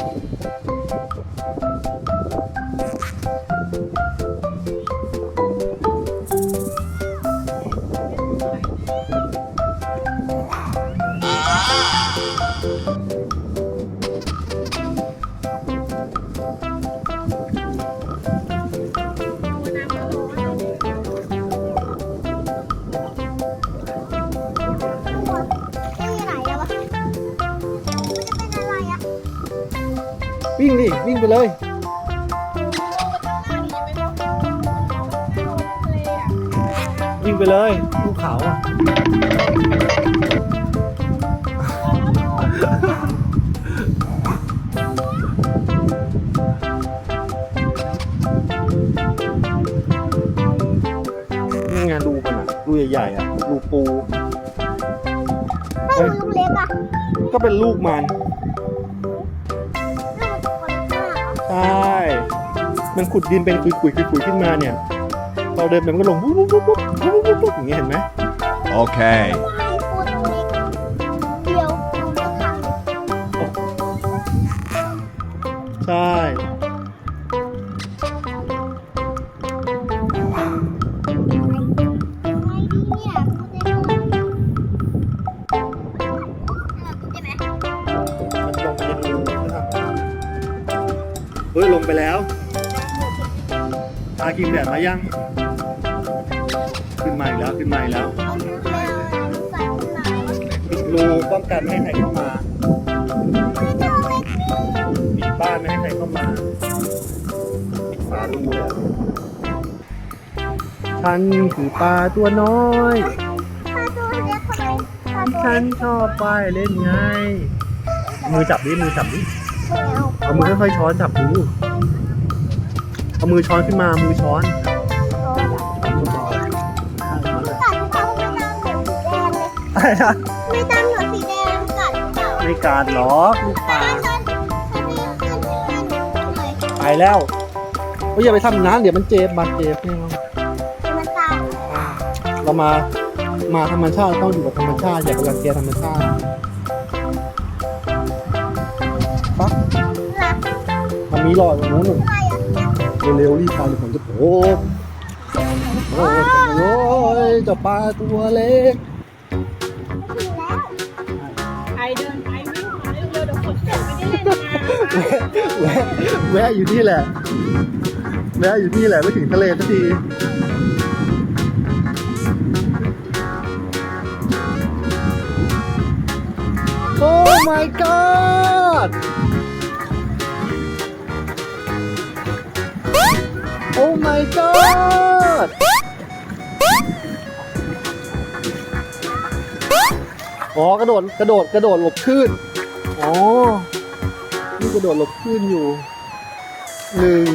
ไม่ วิ่งดิวิ่งไปเลยวิ่งไปเลยภูเขาอะนี่ไงรูมันอะรูใหญ่ๆอะรูปู ไม่ลูกเล็กอะ ก็เป็นลูกมัน มันขุดดินเป็นคุยๆคุยๆขึ้นมาเนี่ยเราเดินไปมันก็ลงปุ๊บปุ๊บปุ๊บปุ๊บปุ๊บปุ๊บปุ๊บอย่างเงี้ยเห็นไหม Okay. เดียวก็ทใช่ ตากินแดดมายัง ขึ้นมาอีกแล้วขึ้นมาอีกแล้วเอาเนื้อแมวใส่ข้างในปิดรูป้องกันไม่ให้ใครเข้ามาไม่เจอเล็กนี่ปิดบ้านไม่ให้ใครเข้ามาปิดฝารูแล้วฉันคือปลาตัวน้อยปลาตัวเล็กทำไมปลาตัวฉัเล็นกชอบไปเล่นไง มือจับดิมือจับดิไม่เอาเอามือค่อยๆช้อนจับดู เอามือช้อนขึ้นมา มือช้อนกัดเขาไม่ตามหนูสีแดงเลยอะไรนะไม่ตามหนูสีแดงกัดเปล่าไม่การหรอกลูกปลาฉันฉันไม่ขึ้นเลยไปแล้วเฮ้ยอย่าไปทำน้ำเดี๋ยวมันเจ็บ บาดเจ็บเนี่ยมันตามเรามา มาธรรมชาติต้องอยู่กับธรรมชาติ อย่าไปรังเกียจธรรมชาติปั๊บหลักมันมีหลอดตรงนู้นหนูอะไรอะ เร็วๆรีบไปเดี๋ยวผมจะโอ้โอ้ยโอ้ยเจ้าปลาตัวเล็กถึงแล้วใครเดินไปวิ่งมาเร็วๆเดี๋ยวฝนตกไม่ได้เล่นน้แวะแวะแวะอยู่นี่แหละแวะอยู่นี่แหละไม่ถึงทะเลสักทีโอ้ my god อ้ my god อ๋อกระโดดกระโดดกระโดดหลบคลื่นอ๋อนี่กระโดดหลบคลื่นอยู่หนึ่ง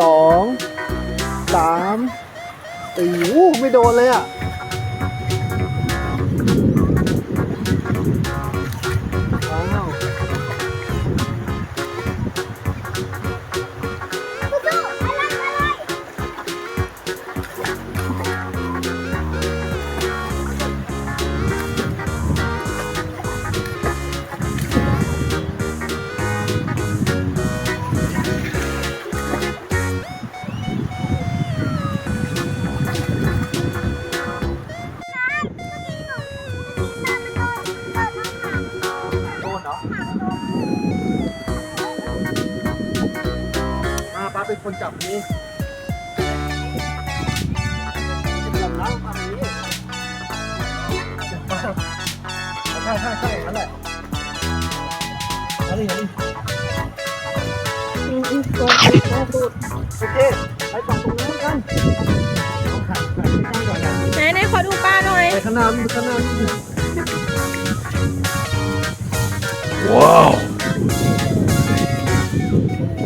สองสามสี่อู้ไม่โดนเลยอะ จับนี้จับน้ำทำนี้ใช่ใช่ใช่นั่นแหละอันนี้อันนี้อืมอืมตัวตัวตัวโอเคไปฝั่งตรงนู้นกันเอาขันขันไปข้างก่อนนะำไหนไหนขอดูปลาหน่อยไปข้างหน้าไปข้างหน้า Whoa.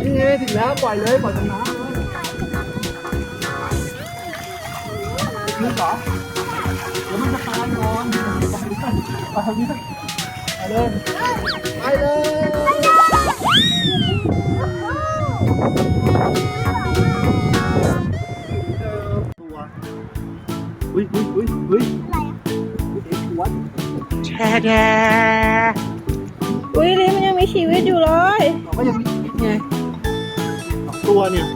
นี่ไงถึงแล้วปล่อยเลยปล่อยตรงน้ำ ลยนี่เหรอเดี๋ยวมันจะตายนอนไปทางนี้ไปเลยไปเลยตัวอุ้ยอุ้ยอุ้ยอุ้ยเด็กหัวอุ้ยนี่มันยังมีมีชีวิตอยู่เลยเราก็ยังมีชีวิตไงสองตัวเนี่ย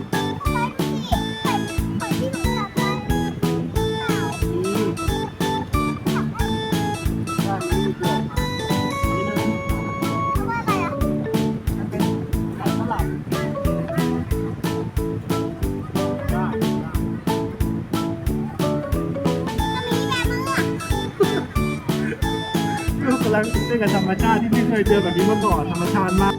นกับธรรมชาติที่ไม่เคยเจอแบบนี้มาก่อนธรรมชาติมาก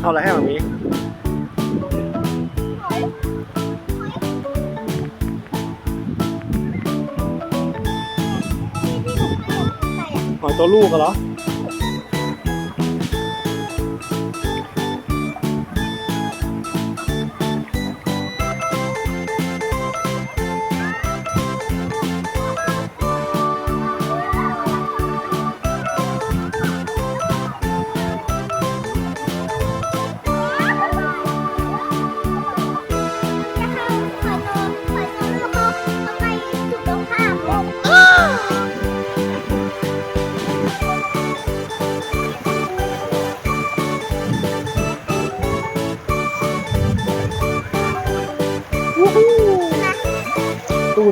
เอาอะไรให้แบบนี้ หอยตั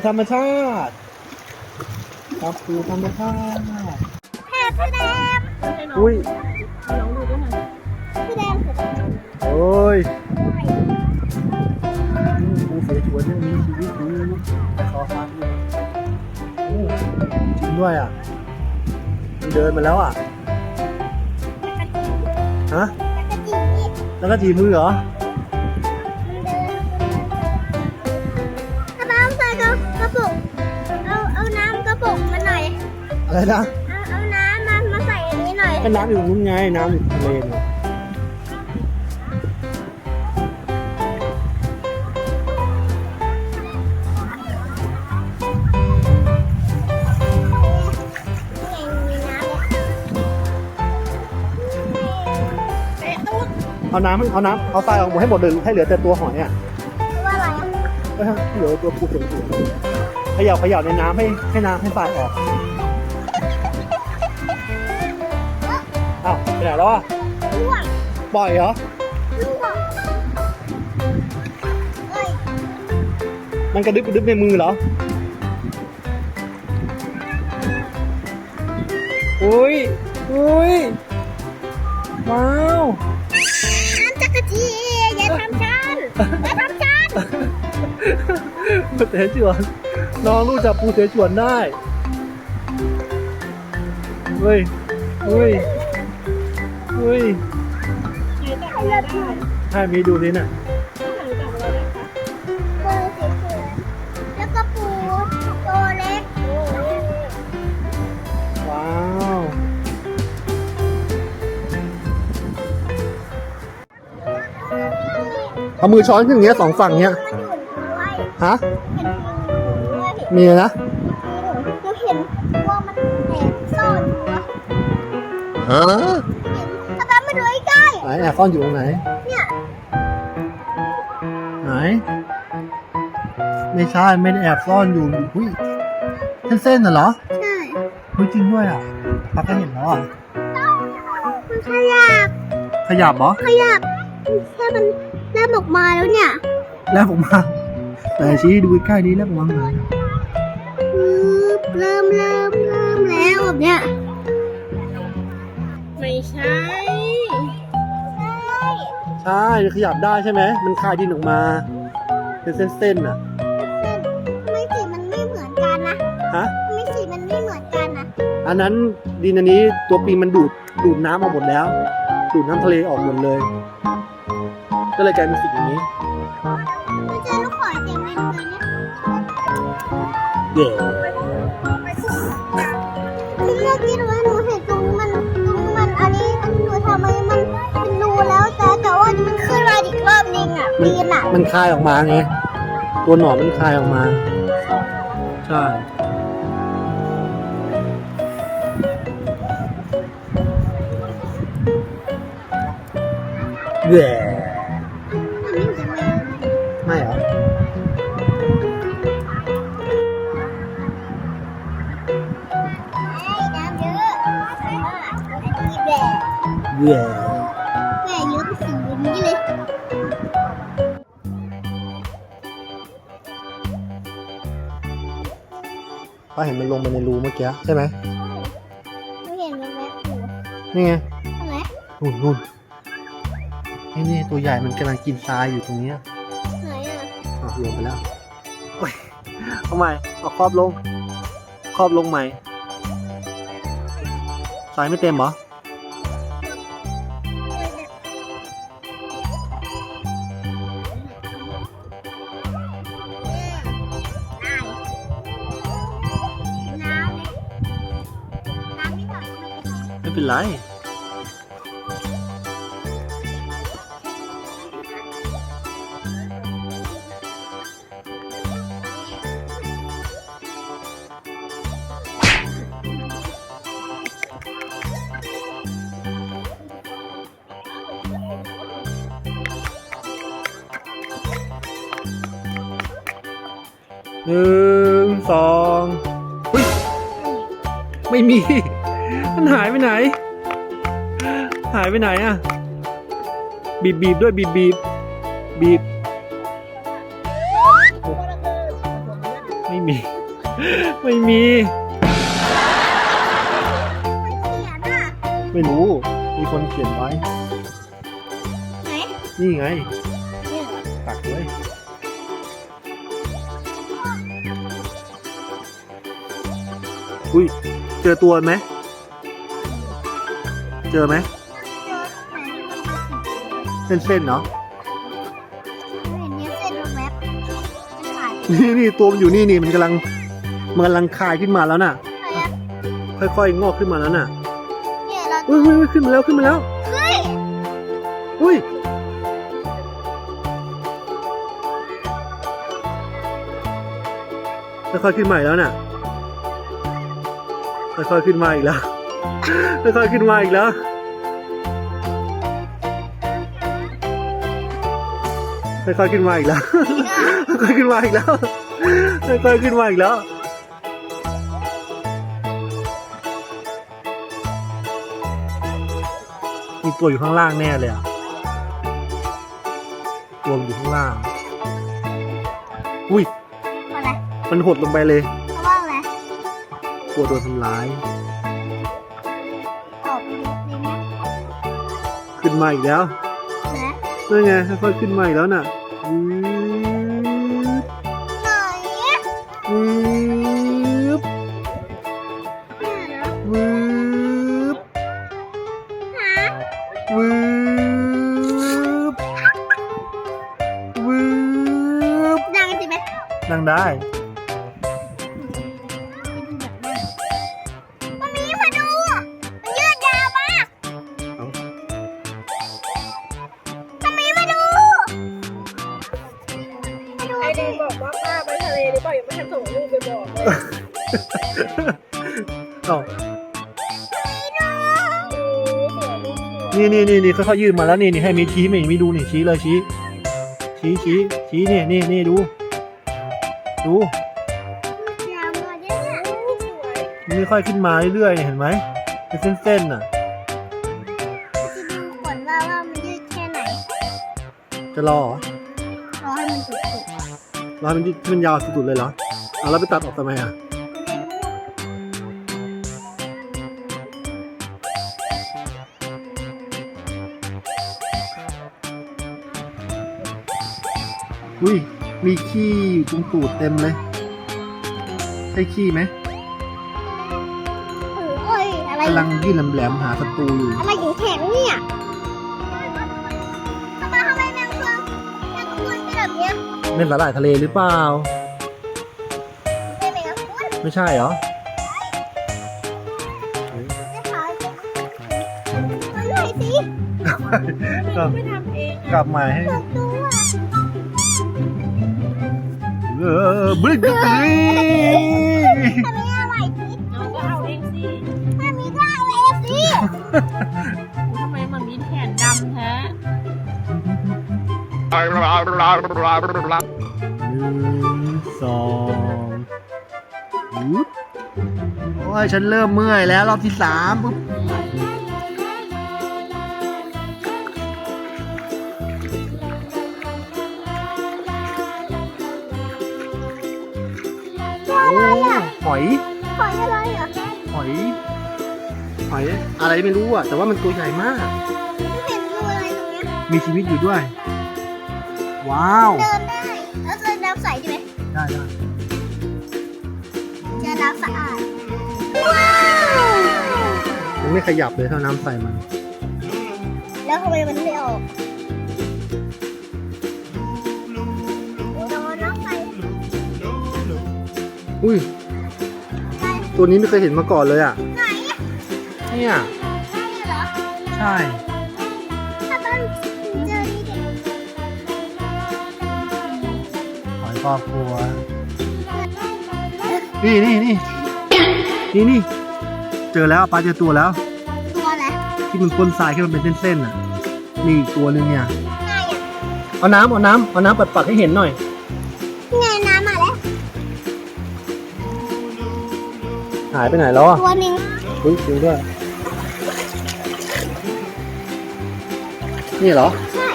วลูกอะเหรอตูธรรมชาติครับตูธรรมชาติอุ้ยโอ้ยปูเสฉวนยังมีชีวิตอยู่แต่ขอฟังอยู่โอ้จริงด้วยอะมันเดินมาแล้วอะฮะแล้วก็จีมือเหรอ อะไรนะเอาเอาน้ำมามาใส่อันนี้หน่อย ก็น้ำอยู่นู้นไงน้ำอยู่ทะเลเนี่ยนี่ไงมีน้ำเนี่ยเอาน้ำเอาน้ำเอาทรายออกหมดให้หมดเลยให้เหลือแต่ตัวหอยอะว่าอะไรอะก็ให้เหลือตัวปูเสฉวนเขย่าเขย่าในน้ำให้ให้น้ำให้ทรายออก อ้าวไปไหนแล้วอะร่วงปล่อยเหรอร่วงเอ้ยมันกระดึบกระดึบในมือเหรอ อุ้ย อุ้ย ว้าว น้ำจักรจีอย่าทำฉันอย่าทำฉันปูเสฉวน น้องรู้จักปูเสฉวนได้ เฮ้ย เฮ้ย เฮ้ยไหนจับอะไรได้ให้มีดูสิน่ะไหนจับอะไรได้คะปูสีเขียวแล้วก็ปูตัวเล็กว้าวเอามือช้อนขึ้นอย่างเงี้ยสองฝั่งเงี้ยมันอยู่ด้วยฮะเห็นปูด้วยมีนะหนูเห็นว่ามันแอบซ่อนอยู่อะ ฮะ อบซ่อนอยู่ตรงไหนๆเนี่ยไหน ไม่ใช่ไม่ได้แอบซ่อนอยู่หุ้ยเส้นๆน่ะเหรอใช่หุ้ยจริงด้วยอะปักก็เห็นแล้วอะมันขยับขยับเหรอขยับแค่มันเริ่มออกมาแล้วเนี่ยแล้วผมมาแต่ชี้ดูใกล้นี้แล้วผมวางไหนปึ๊บเริ่มเริ่มเริ่มแล้วแบบเนี้ยไม่ใช่ใช่ ใช่ขยับได้ใช่ไหม มันคลายดินออกมา เป็นเส้นๆน่ะเส้นไม่สีมันไม่เหมือนกันนะ ฮะ ไม่สีมันไม่เหมือนกันนะ อันนั้นดินอันนี้ตัวปีมันดูดดูดน้ำออกหมดแล้ว ดูดน้ำทะเลออกหมดเลย ก็เลยกลายเป็นสีอย่างนี้ไม่เจอลูกขอยเต็มเลยเลยเนี่ยเย่ที่เมื่อกี้หนูหนู มันมันคายออกมาไงตัวหนอนมันคายออกมา ใช่แย่ไม่เหรอแย่ ลงไปในรูเมื่อกี้ใช่ไหมไม่เห็นมันแวบอยู่นี่ไงใช่ไหมนู่นนู่นไอ้นี่ตัวใหญ่มันกำลังกินทรายอยู่ตรงเนี้ยไหนอะอะลงไปแล้วโอ้ยเอาใหม่เอาครอบลง ครอบลงใหม่ทรายไม่เต็มเหรอ ไม่เป็นไรหนึ่งสองไม่มี มันหายไปไหน หายไปไหนอะ บีบบีบด้วยบีบบีบบีบ ไม่มี ไม่มีมันเขียนอะไม่รู้ มีคนเขียนไว้ไหนนี่ไงเนี่ยตักเลยอุ้ย เจอตัวไหม เจอไหมเจอไหนที่มันเป็นสีเส้นๆเนาะไม่เห็นเนี่ยเส้นมันแวบมันขาดนี่นี่ตัวมันอยู่นี่นี่มันกำลังมันกำลังคลายขึ้นมาแล้วน่ะอะไรอะ ค่อยๆงอกขึ้นมาแล้วน่ะเนี่ยเราอุ้ยอุ้ยอุ้ยขึ้นมาแล้วขึ้นมาแล้วเฮ้ยอุ้ยค่อยๆขึ้นมาอีกแล้วน่ะค่อยๆขึ้นมาอีกแล้ว ค่อยๆขึ้นมาอีกแล้วค่อยๆขึ้นมาอีกแล้วค่อยๆขึ้นมาอีกแล้วค่อยๆขึ้นมาอีกแล้วมีตัวอยู่ข้างล่างแน่เลยอะตัวมันอยู่ข้างล่าง อุ้ยอะไรมันหดลงไปเลย เพราะว่าอะไรกลัวโดนทำร้าย มาอีกแล้วนะนั่นไงค่อยๆขึ้นมาอีกแล้วน่ะวืบไหนอะวืบเนี่ยนะวืบหาวืบวืบดังสิไหมนั่งได้ นี่นี่นี่นี่ค่อยๆยืดมาแล้วนี่นี่ให้มีชี้ไม่มีดูนี่ชี้เลยชี้ ชี้ชี้ชี้นี่นี่นี่ดู ดูยาวหมดเนี่ยมันค่อยๆขึ้นมาเรื่อยๆเนี่ยเห็นไหมเป็นเส้นๆน่ะจะดูก่อนว่าว่ามันยืดแค่ไหน จะรอเหรอรอให้มันสุดรอให้มันยืดให้มันยาวสุดๆเลยเหรอเอาแล้วไปตัดออกทำไมอะ อุ้ย มีขี้อยู่ตรงตูดเต็มเลย ใช่ขี้ไหมๆโอ้ยอะไรกำลังยื่นแหลมๆหาศัตรูอยู่ อะไรอยู่แข็งเนี่ยทำไมทำไมแมงเฟืองแมงกะพรุนเป็นแบบเนี้ยเล่นสาหร่ายทะเลหรือเปล่า เป็นแมงกะพรุนไม่ใช่เหรอไม่ขายมันไหนสิก็ไม่ทำเองกลับมาให้ตัวตั เออบลึกกึ๊กกึ๊ยทำไมอะไรสิเอาก็เอาเองสิถ้ามีก็เอาเองสิทำไมมันมีแขนดำแท้ทนึ่งสองอุ๊บโอ้ยฉันเริ่มเมื่อยแล้วรอบที่สามปุ๊บ โอ้หอยหอยอะไรอะหอยหอยอะไรไม่รู้อะ แต่ว่ามันตัวใหญ่มาก ไม่เห็นรูอะไรตรงเนี้ยมีชีวิตอยู่ด้วย ว้าว เดินได้แล้วเดินน้ำใสใช่ไหมได้ได้จะน้ำสะอาด ว้าวมันไม่ขยับเลยถ้าน้ำใส่มัน แล้วทำไมมันไม่ออก อุ้ยไปตัวนี้ไม่เคยเห็นมาก่อนเลยอะ ไหนอะเนี่ยนี่เหรอใช่ ถ้าต้นเจอนี่เด็กหอยครอบครัว นี่นี่นี่ นี่นี่ เจอแล้วปลาเจอตัวแล้ว ตัวอะไรที่มันพ่นทรายที่มันเป็นเส้นๆอะ นี่อีกตัวหนึงเนี่ยไงอะเอาน้ำเอาน้ำเอาน้ำปัดๆให้เห็นหน่อยายไปไหนแล้วอะตัวหนึ่งอุ้ยจริงด้วยนี่เหรอ ใช่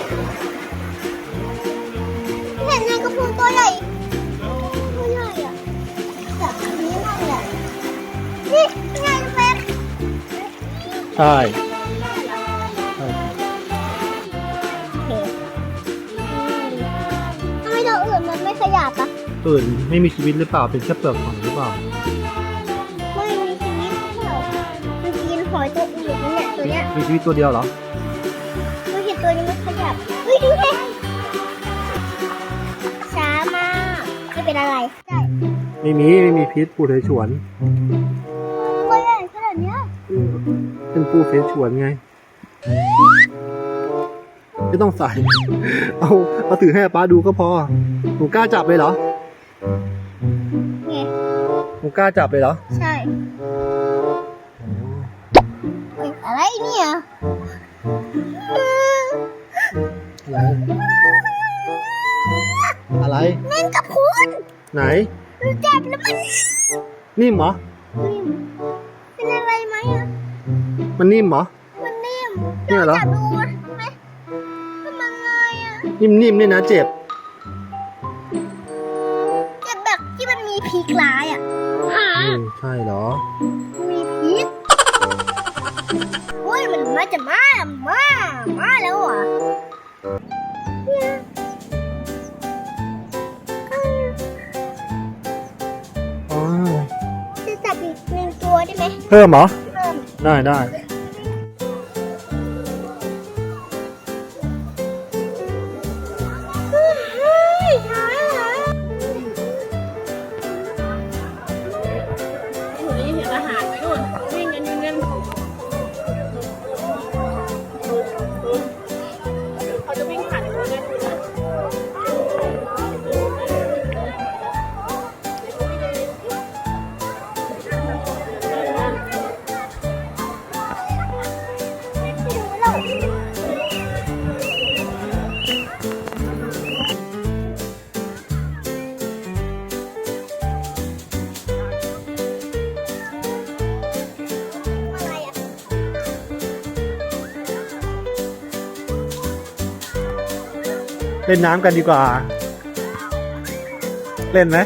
เห็นไงกระพุ้งตัวใหญ่ตัวใหญ่อะแบบนี้มากเลยอะนี่ไงเป๊ปใช่ใช่ทำไมตัวอื่นมันไม่ขยับอะอื่นไม่มีชีวิตหรือเปล่าเป็นแค่เปลือกหอยหรือเปล่า มีชีวิตตัวเดียวเหรอไม่เห็นตัวนี้มันขยับเฮ้ยดูดิช้ามากไม่เป็นอะไรใช่ไม่มีไม่มีพิษปูเสฉวน ตัวใหญ่ขนาดเนี้ยเป็นปูเสฉวนไงไม่ต้องใส่ เอาเอาถือให้ป้าดูก็พอหนูกล้าจับเลยเหรอไงหนูกล้าจับเลยเหรอ ใช่เฮ้ย อะไรเนี่ยอะไร อะไร แม่งกับคุณไหน มันเจ็บแล้วมันนิ่มเหรอ นิ่มเป็นอะไรไหมอะ มันนิ่มเหรอ มันนิ่มเนี่ยเหรอจับดูไหมมันมันเลยอะ นิ่มๆเนี่ยนะเจ็บ เจ็บแบบที่มันมีพีกร้ายอะอืมใช่เหรอ อ้ยมันมาจะมามา มาแล้วอะเนี่ยเอ้ยอ๋อจะจับอีกหนึ่งตัวได้ไหม เพิ่มเหรอ เพิ่ม ได้ได้ เล่นน้ำกันดีกว่า เล่นไหม